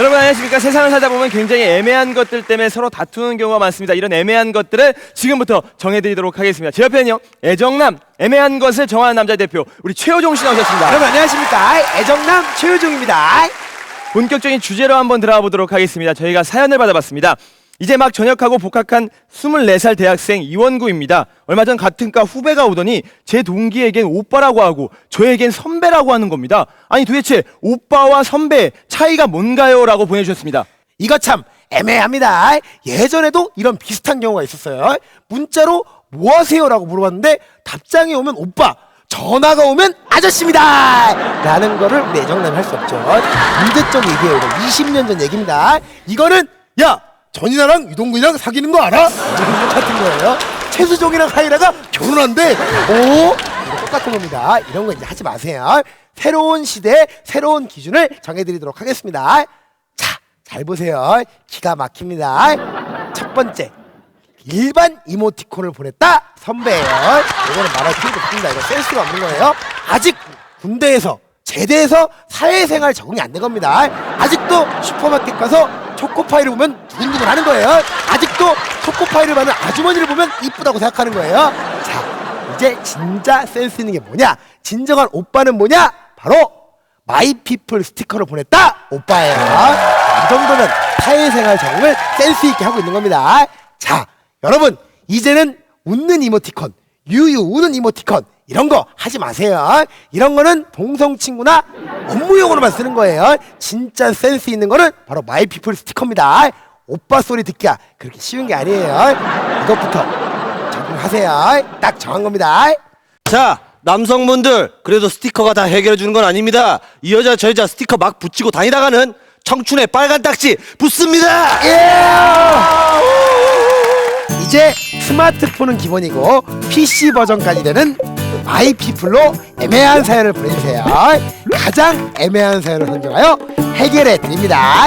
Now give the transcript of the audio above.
여러분 안녕하십니까? 세상을 살다 보면 굉장히 애매한 것들 때문에 서로 다투는 경우가 많습니다. 이런 애매한 것들을 지금부터 정해드리도록 하겠습니다. 제 옆에는요 애정남 애매한 것을 정하는 남자 대표 우리 최호종 씨 나오셨습니다. 여러분 안녕하십니까? 애정남 최효중입니다. 본격적인 주제로 한번 들어가 보도록 하겠습니다. 저희가 사연을 받아봤습니다 이제 막 전역하고 복학한 24살 대학생 이원구입니다. 얼마 전 같은 과 후배가 오더니 제 동기에겐 오빠라고 하고 저에겐 선배라고 하는 겁니다. 아니 도대체 오빠와 선배 차이가 뭔가요? 라고 보내주셨습니다. 이거 참 애매합니다. 예전에도 이런 비슷한 경우가 있었어요. 문자로 뭐 하세요 라고 물어봤는데 답장이 오면 오빠 전화가 오면 아저씨입니다. 라는 거를 애정남이 할수 없죠. 문제적 얘기예요 이거. 20년 전 얘기입니다. 이거는 야 전인아랑 유동근이랑 사귀는 거 알아? 이런 것 같은 거예요 최수종이랑 하이라가 결혼한대 오 똑같은 겁니다 이런 거 이제 하지 마세요 새로운 시대 새로운 기준을 정해드리도록 하겠습니다 자, 잘 보세요. 기가 막힙니다. 첫 번째. 일반 이모티콘을 보냈다 선배예요. 이거는 말할 필요도 없습니다. 이거 센스가 없는 거예요. 아직 군대에서 제대해서 사회생활 적응이 안 된 겁니다. 아직도 슈퍼마켓 가서 초코파이를 보면 두근두근 하는 거예요. 아직도 초코파이를 받는 아주머니를 보면 이쁘다고 생각하는 거예요. 자, 이제 진짜 센스 있는 게 뭐냐? 진정한 오빠는 뭐냐? 바로 마이피플 스티커를 보냈다 오빠예요 이 정도면 사회생활 적응을 센스 있게 하고 있는 겁니다 자 여러분 이제는 웃는 이모티콘 유유 우는 이모티콘 이런 거 하지 마세요. 이런 거는 동성 친구나 업무용으로만 쓰는 거예요. 진짜 센스 있는 거는 바로 마이피플 스티커입니다. 오빠 소리 듣기가 그렇게 쉬운 게 아니에요. 이것부터 적응하세요. 딱 정한 겁니다. 자 남성분들 그래도 스티커가 다 해결해 주는 건 아닙니다. 이 여자 저 여자 스티커 막 붙이고 다니다가는 청춘의 빨간 딱지 붙습니다! 예! 이제 스마트폰은 기본이고 PC 버전까지 되는 마이피플로 애매한 사연을 보내주세요. 가장 애매한 사연을 선정하여 해결해 드립니다.